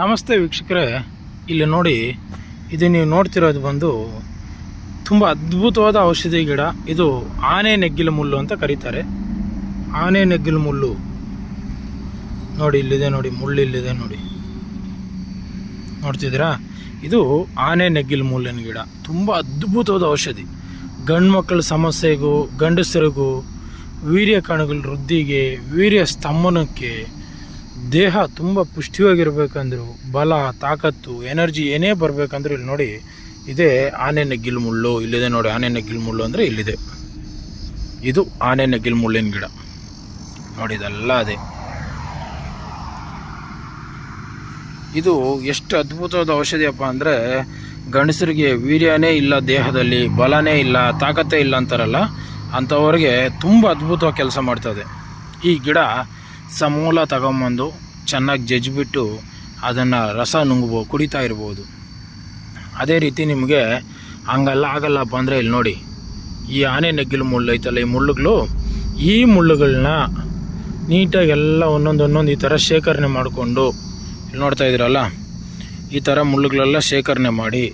ನಮಸ್ತೆ ವೀಕ್ಷಕರೇ, ಇಲ್ಲಿ ನೋಡಿ, ಇದು ನೀವು ನೋಡ್ತಿರೋದು ಬಂದು ತುಂಬ ಅದ್ಭುತವಾದ ಔಷಧಿ ಗಿಡ. ಇದು ಆನೆ ನೆಗ್ಗಿಲು ಮುಳ್ಳು ಅಂತ ಕರೀತಾರೆ. ಆನೆ ನೆಗ್ಗಿಲು ಮುಳ್ಳು. ನೋಡಿ, ಇಲ್ಲಿದೆ ನೋಡಿ, ಮುಳ್ಳು ಇಲ್ಲಿದೆ ನೋಡಿ. ನೋಡ್ತಿದ್ದೀರಾ? ಇದು ಆನೆ ನೆಗ್ಗಿಲು ಮುಳ್ಳಿನ ಗಿಡ. ತುಂಬ ಅದ್ಭುತವಾದ ಔಷಧಿ. ಗಂಡು ಮಕ್ಕಳ ಸಮಸ್ಯೆಗೂ, ಗಂಡಸರಿಗೂ, ವೀರ್ಯ ಕಣಗಳ ವೃದ್ಧಿಗೆ, ವೀರ್ಯ ಸ್ತಂಭನಕ್ಕೆ ದೇಹ ತುಂಬ ಪುಷ್ಟಿಯಾಗಿರ್ಬೇಕಂದ್ರು ಬಲ, ತಾಕತ್ತು, ಎನರ್ಜಿ ಏನೇ ಬರಬೇಕಂದ್ರೂ ಇಲ್ಲಿ ನೋಡಿ, ಇದೇ ಆನೆ ಗಿಲ್ಮುಳ್ಳು ಮುಳ್ಳು ಇಲ್ಲಿದೆ ನೋಡಿ ಆನೆ ಗಿಲ್ಮುಳ್ಳು ಮುಳ್ಳು ಅಂದರೆ ಇಲ್ಲಿದೆ. ಇದು ಆನೆ ಗಿಲ್ಮುಳ್ಳಿನ ಮುಳ್ಳಿನ ಗಿಡ. ನೋಡಿ ಇದೆಲ್ಲ ಅದೇ. ಇದು ಎಷ್ಟು ಅದ್ಭುತವಾದ ಔಷಧಿಯಪ್ಪ ಅಂದರೆ ಗಂಡಸರಿಗೆ ವೀರ್ಯನೇ ಇಲ್ಲ ದೇಹದಲ್ಲಿ, ಬಲನೇ ಇಲ್ಲ, ತಾಕತ್ತೇ ಇಲ್ಲ ಅಂತಾರಲ್ಲ, ಅಂಥವ್ರಿಗೆ ತುಂಬ ಅದ್ಭುತವಾಗಿ ಕೆಲಸ ಮಾಡ್ತದೆ ಈ ಗಿಡ ಸಮೂಲ ತಗೊಂಬಂದು ಚೆನ್ನಾಗಿ ಜಜ್ಜಿಬಿಟ್ಟು ಅದನ್ನು ರಸ ನುಂಗ್ಬೋ, ಕುಡಿತಾ ಇರ್ಬೋದು. ಅದೇ ರೀತಿ ನಿಮಗೆ ಹಂಗಲ್ಲ ಆಗಲ್ಲಪ್ಪ ಅಂದರೆ ಇಲ್ಲಿ ನೋಡಿ, ಈ ಆನೆ ನೆಗ್ಗಿಲು ಮುಳ್ಳು ಐತಲ್ಲ ಈ ಮುಳ್ಳುಗಳು? ಈ ಮುಳ್ಳುಗಳನ್ನ ನೀಟಾಗಿ ಎಲ್ಲ ಒಂದೊಂದು ಒಂದೊಂದು ಈ ಥರ ಶೇಖರಣೆ ಮಾಡಿಕೊಂಡು, ಇಲ್ಲಿ ನೋಡ್ತಾ ಇದ್ದೀರಲ್ಲ, ಈ ಥರ ಮುಳ್ಳುಗಳೆಲ್ಲ ಶೇಖರಣೆ ಮಾಡಿ,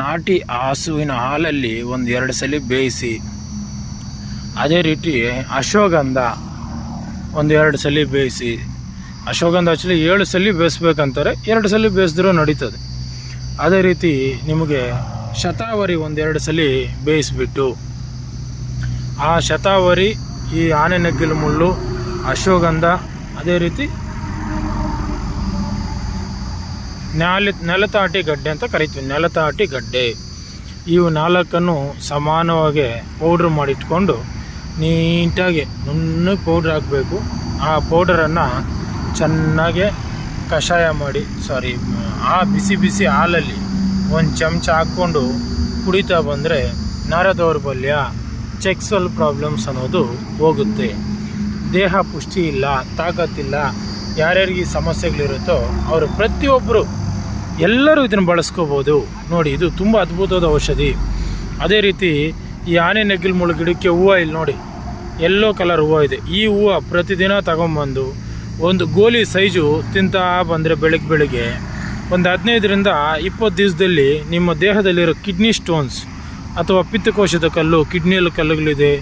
ನಾಟಿ ಹಸುವಿನ ಹಾಲಲ್ಲಿ ಒಂದು ಎರಡು ಸಲ ಬೇಯಿಸಿ, ಅದೇ ರೀತಿ ಅಶ್ವಗಂಧ ಒಂದು ಎರಡು ಸಲ ಬೇಯಿಸಿ ಅಶ್ವಗಂಧ ಆ್ಯಕ್ಚುಲಿ ಏಳು ಸಲ ಬೇಯಿಸ್ಬೇಕಂತಾರೆ, ಎರಡು ಸಲ ಬೇಯಿಸಿದ್ರೂ ನಡೀತದೆ. ಅದೇ ರೀತಿ ನಿಮಗೆ ಶತಾವರಿ ಒಂದೆರಡು ಸಲ ಬೇಯಿಸಿಬಿಟ್ಟು, ಆ ಶತಾವರಿ, ಈ ಆನೆ ನಗ್ಗಿಲು ಮುಳ್ಳು ಅಶ್ವಗಂಧ ಅದೇ ರೀತಿ ನೆಲ ನೆಲತಾಟಿ ಗಡ್ಡೆ ಅಂತ ಕರಿತೀವಿ, ನೆಲತಾಟಿ ಗಡ್ಡೆ. ಇವು ನಾಲ್ಕನ್ನು ಸಮಾನವಾಗಿ ಪೌಡ್ರ್ ಮಾಡಿಟ್ಕೊಂಡು ನೀಟಾಗಿ ನುಣ್ಣಗೆ ಪೌಡ್ರ್ ಹಾಕಬೇಕು. ಆ ಪೌಡರನ್ನು ಚೆನ್ನಾಗೆ ಕಷಾಯ ಮಾಡಿ ಸಾರಿ ಆ ಬಿಸಿ ಬಿಸಿ ಹಾಲಲ್ಲಿ ಒಂದು ಚಮಚ ಹಾಕ್ಕೊಂಡು ಕುಡಿತಾ ಬಂದರೆ ನರ ದೌರ್ಬಲ್ಯ ಚೆಕ್ಸಲ್ ಪ್ರಾಬ್ಲಮ್ಸ್ ಅನ್ನೋದು ಹೋಗುತ್ತೆ. ದೇಹ ಪುಷ್ಟಿ ಇಲ್ಲ, ತಾಕತ್ತಿಲ್ಲ, ಯಾರ್ಯಾರಿಗೆ ಸಮಸ್ಯೆಗಳಿರುತ್ತೋ ಅವರು ಪ್ರತಿಯೊಬ್ಬರು ಎಲ್ಲರೂ ಇದನ್ನು ಬಳಸ್ಕೋಬೋದು. ನೋಡಿ, ಇದು ತುಂಬ ಅದ್ಭುತವಾದ ಔಷಧಿ. ಅದೇ ರೀತಿ ಈ ಆನೆ ನೆಗ್ಗಿಲು ಮುಳ್ಳು ಗಿಡಕ್ಕೆ ಹೂವು ಇಲ್ಲಿ ನೋಡಿ. ಎಲ್ಲೋ ಕಲರ್ ಹೂವು ಇದೆ. ಈ ಹೂವು ಪ್ರತಿದಿನ ತಗೊಂಬಂದು ಒಂದು ಗೋಲಿ ಸೈಜು ತಿಂತಾ ಬಂದರೆ ಬೆಳಗ್ಗೆ ಬೆಳಗ್ಗೆ ಒಂದು ಹದಿನೈದರಿಂದ ಇಪ್ಪತ್ತು ದಿವಸದಲ್ಲಿ ನಿಮ್ಮ ದೇಹದಲ್ಲಿರೋ ಕಿಡ್ನಿ ಸ್ಟೋನ್ಸ್ ಅಥವಾ ಪಿತ್ತಕೋಶದ ಕಲ್ಲು ಕಿಡ್ನಿಯಲ್ಲಿ ಕಲ್ಲುಗಳಿದೆ,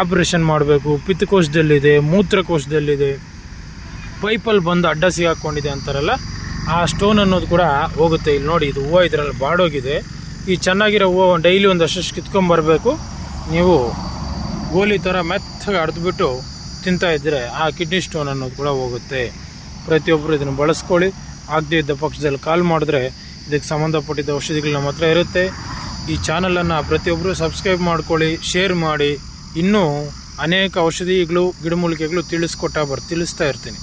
ಆಪ್ರೇಷನ್ ಮಾಡಬೇಕು, ಪಿತ್ತಕೋಶದಲ್ಲಿದೆ, ಮೂತ್ರಕೋಶದಲ್ಲಿದೆ ಪೈಪಲ್ಲಿ ಬಂದು ಅಡ್ಡ ಸಿಗಾಕೊಂಡಿದೆ ಅಂತಾರಲ್ಲ, ಆ ಸ್ಟೋನ್ ಅನ್ನೋದು ಕೂಡ ಹೋಗುತ್ತೆ. ಇಲ್ಲಿ ನೋಡಿ, ಇದು ಹೂವು ಇದರಲ್ಲಿ ಬಾಡೋಗಿದೆ. ಈ ಚೆನ್ನಾಗಿರೋ ಹೂವು ಡೈಲಿ ಒಂದಷ್ಟು ಕಿತ್ಕೊಂಬರ್ಬೇಕು ನೀವು ಗೋಲಿ ಥರ ಮೆತ್ತಗೆ ತಿಂತಾ ಇದ್ದರೆ ಆ ಕಿಡ್ನಿ ಸ್ಟೋನ್ ಅನ್ನೋದು ಕೂಡ ಹೋಗುತ್ತೆ. ಪ್ರತಿಯೊಬ್ಬರು ಇದನ್ನು ಬಳಸ್ಕೊಳ್ಳಿ. ಆಗದೇ ಇದ್ದ ಪಕ್ಷದಲ್ಲಿ ಕಾಲ್ ಮಾಡಿದ್ರೆ ಇದಕ್ಕೆ ಸಂಬಂಧಪಟ್ಟಿದ್ದ ಔಷಧಿಗಳು ನಮ್ಮ ಹತ್ರ ಇರುತ್ತೆ. ಈ ಚಾನಲನ್ನು ಪ್ರತಿಯೊಬ್ಬರು ಸಬ್ಸ್ಕ್ರೈಬ್ ಮಾಡ್ಕೊಳ್ಳಿ ಶೇರ್ ಮಾಡಿ. ಇನ್ನೂ ಅನೇಕ ಔಷಧಿಗಳು, ಗಿಡಮೂಲಿಕೆಗಳು ತಿಳಿಸ್ಕೊಟ್ಟ ಬರ್, ತಿಳಿಸ್ತಾ ಇರ್ತೀನಿ.